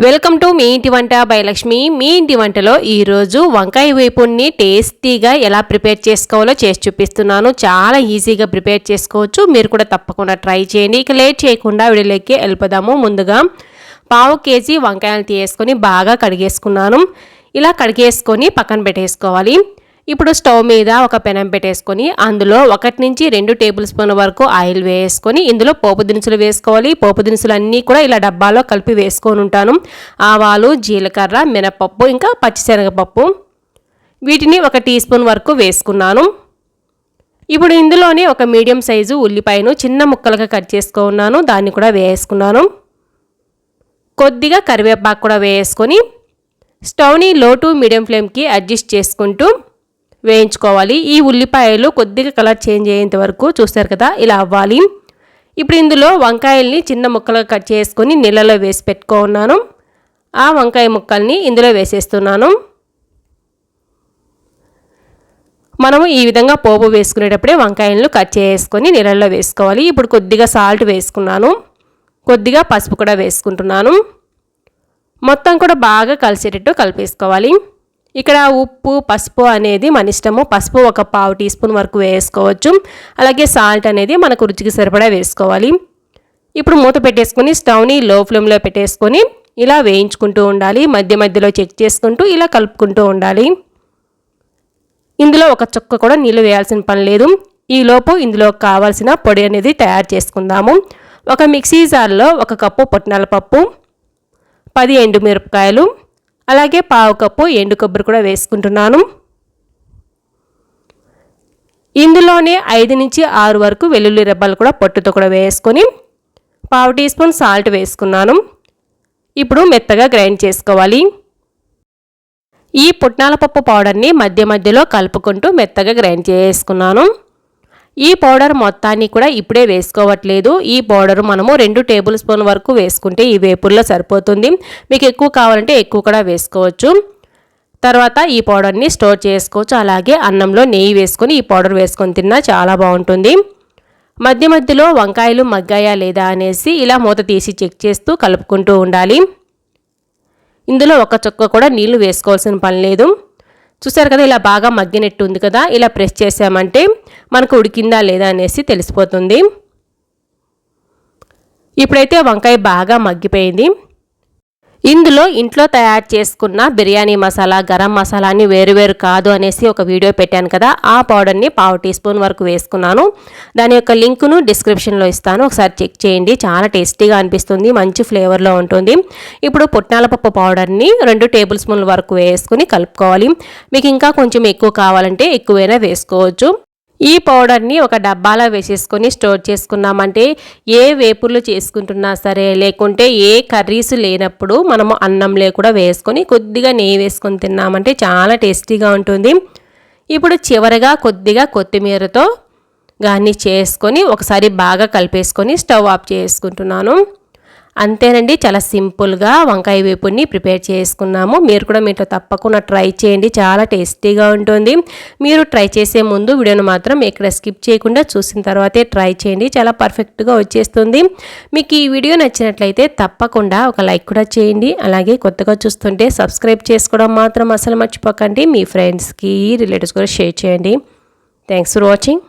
Welcome to me ఇంటి వంట by Lakshmi మీ ఇంటి వంటలో ఈరోజు వంకాయ వేపుని టేస్టీగా ఎలా ప్రిపేర్ చేసుకోవాలో చేసి చూపిస్తున్నాను. చాలా ఈజీగా ప్రిపేర్ చేసుకోవచ్చు. మీరు కూడా తప్పకుండా ట్రై చేయండి. ఇక లేట్ చేయకుండా విడిలోకి వెళ్ళిపోదాము. ముందుగా పావు కేజీ వంకాయలు తీసుకొని బాగా కడిగేసుకున్నాను. ఇలా కడిగేసుకొని పక్కన పెట్టేసుకోవాలి. ఇప్పుడు స్టవ్ మీద ఒక పెనం పెట్టేసుకొని అందులో ఒకటి నుంచి రెండు టేబుల్ స్పూన్ వరకు ఆయిల్ వేసుకొని ఇందులో పోపు దినుసులు వేసుకోవాలి. పోపు దినుసులు అన్నీ కూడా ఇలా డబ్బాలో కలిపి వేసుకొని ఉంటాను. ఆవాలు జీలకర్ర మినపప్పు ఇంకా పచ్చిశనగపప్పు. వీటిని ఒక టీ స్పూన్ వరకు వేసుకున్నాను. ఇప్పుడు ఇందులోనే ఒక మీడియం సైజు ఉల్లిపాయను చిన్న ముక్కలుగా కట్ చేసుకున్నాను. దాన్ని కూడా వేసుకున్నాను. కొద్దిగా కరివేపాకు కూడా వేసుకొని స్టవ్ని లో టు మీడియం ఫ్లేమ్కి అడ్జస్ట్ చేసుకుంటూ వేయించుకోవాలి. ఈ ఉల్లిపాయలు కొద్దిగా కలర్ చేంజ్ అయ్యేంత వరకు చూస్తారు కదా ఇలా అవ్వాలి. ఇప్పుడు ఇందులో వంకాయల్ని చిన్న ముక్కలుగా కట్ చేసుకొని నీళ్ళలో వేసి పెట్టుకున్నాను ఆ వంకాయ ముక్కల్ని ఇందులో వేసేస్తున్నాను. మనము ఈ విధంగా పోపు వేసుకునేటప్పుడే వంకాయలను కట్ చేసుకొని నీళ్ళల్లో వేసుకోవాలి. ఇప్పుడు కొద్దిగా సాల్ట్ వేసుకున్నాను. కొద్దిగా పసుపు కూడా వేసుకుంటున్నాను. మొత్తం కూడా బాగా కలిసేటట్టు కలిపేసుకోవాలి. ఇక్కడ ఉప్పు పసుపు అనేది మన ఇష్టము. పసుపు ఒక పావు టీ స్పూన్ వరకు వేసుకోవచ్చు. అలాగే సాల్ట్ అనేది మనకు రుచికి సరిపడా వేసుకోవాలి. ఇప్పుడు మూత పెట్టేసుకొని స్టవ్ని లో ఫ్లేమ్లో పెట్టేసుకొని ఇలా వేయించుకుంటూ ఉండాలి. మధ్య మధ్యలో చెక్ చేసుకుంటూ ఇలా కలుపుకుంటూ ఉండాలి. ఇందులో ఒక చుక్క కూడా నీళ్ళు వేయాల్సిన పని లేదు. ఈలోపు ఇందులో కావాల్సిన పొడి అనేది తయారు చేసుకుందాము. ఒక మిక్సీ జార్లో ఒక కప్పు పొట్టినాల పప్పు పది ఎండుమిరపకాయలు అలాగే పావు కప్పు ఎండు కొబ్బరి కూడా వేసుకుంటున్నాను. ఇందులోనే ఐదు నుంచి ఆరు వరకు వెల్లుల్లి రెబ్బలు కూడా పొట్టుతో కూడా వేసుకొని పావు టీ స్పూన్ సాల్ట్ వేసుకున్నాను. ఇప్పుడు మెత్తగా గ్రైండ్ చేసుకోవాలి. ఈ పుట్నాల పప్పు పౌడర్ని మధ్య మధ్యలో కలుపుకుంటూ మెత్తగా గ్రైండ్ చేసుకున్నాను. ఈ పౌడర్ మొత్తాన్ని కూడా ఇప్పుడే వేసుకోవట్లేదు. ఈ పౌడర్ మనము రెండు టేబుల్ స్పూన్ వరకు వేసుకుంటే ఈ వేపుల్లో సరిపోతుంది. మీకు ఎక్కువ కావాలంటే ఎక్కువ కూడా వేసుకోవచ్చు. తర్వాత ఈ పౌడర్ని స్టోర్ చేసుకోవచ్చు. అలాగే అన్నంలో నెయ్యి వేసుకొని ఈ పౌడర్ వేసుకొని తిన్నా చాలా బాగుంటుంది. మధ్య మధ్యలో వంకాయలు మగ్గాయా లేదా అనేసి ఇలా మూత తీసి చెక్ చేస్తూ కలుపుకుంటూ ఉండాలి. ఇందులో ఒక చుక్క కూడా నీళ్ళు వేసుకోవాల్సిన పని లేదు. చూసారు కదా ఇలా బాగా మగ్గినట్టు ఉంది కదా ఇలా ప్రెస్ చేసామంటే మనకు ఉడికిందా లేదా అనేసి తెలిసిపోతుంది. ఇప్పుడైతే వంకాయ బాగా మగ్గిపోయింది. ఇందులో ఇంట్లో తయారు చేసుకున్న బిర్యానీ మసాలా గరం మసాలాని వేరువేరు కాదు అనేసి ఒక వీడియో పెట్టాను కదా. ఆ పౌడర్ని పావు టీ స్పూన్ వరకు వేసుకున్నాను. దాని యొక్క లింకును డిస్క్రిప్షన్లో ఇస్తాను. ఒకసారి చెక్ చేయండి. చాలా టేస్టీగా అనిపిస్తుంది. మంచి ఫ్లేవర్లో ఉంటుంది. ఇప్పుడు పుట్నాల పప్పు పౌడర్ని రెండు టేబుల్ స్పూన్ల వరకు వేసుకుని కలుపుకోవాలి. మీకు ఇంకా కొంచెం ఎక్కువ కావాలంటే ఎక్కువైనా వేసుకోవచ్చు. ఈ పౌడర్ని ఒక డబ్బాలో వేసేసుకొని స్టోర్ చేసుకున్నామంటే ఏ వేపుర్లు చేసుకుంటున్నా సరే లేకుంటే ఏ కర్రీస్ లేనప్పుడు మనము అన్నంలో కూడా వేసుకొని కొద్దిగా నెయ్యి వేసుకొని తిన్నామంటే చాలా టేస్టీగా ఉంటుంది. ఇప్పుడు చివరిగా కొద్దిగా కొత్తిమీరతో గార్నిష్ చేసుకొని ఒకసారి బాగా కలిపేసుకొని స్టవ్ ఆఫ్ చేసుకుంటున్నాను. అంతేనండి చాలా సింపుల్గా వంకాయ వేపుడిని ప్రిపేర్ చేసుకున్నాము. మీరు కూడా మీతో తప్పకుండా ట్రై చేయండి చాలా టేస్టీగా ఉంటుంది. మీరు ట్రై చేసే ముందు వీడియోను మాత్రం ఇక్కడ స్కిప్ చేయకుండా చూసిన తర్వాతే ట్రై చేయండి చాలా పర్ఫెక్ట్గా వచ్చేస్తుంది. మీకు ఈ వీడియో నచ్చినట్లయితే తప్పకుండా ఒక లైక్ కూడా చేయండి అలాగే కొత్తగా చూస్తుంటే సబ్స్క్రైబ్ చేసుకోవడం మాత్రం అసలు మర్చిపోకండి. మీ ఫ్రెండ్స్కి రిలేటివ్స్ కూడా షేర్ చేయండి. Thanks for watching.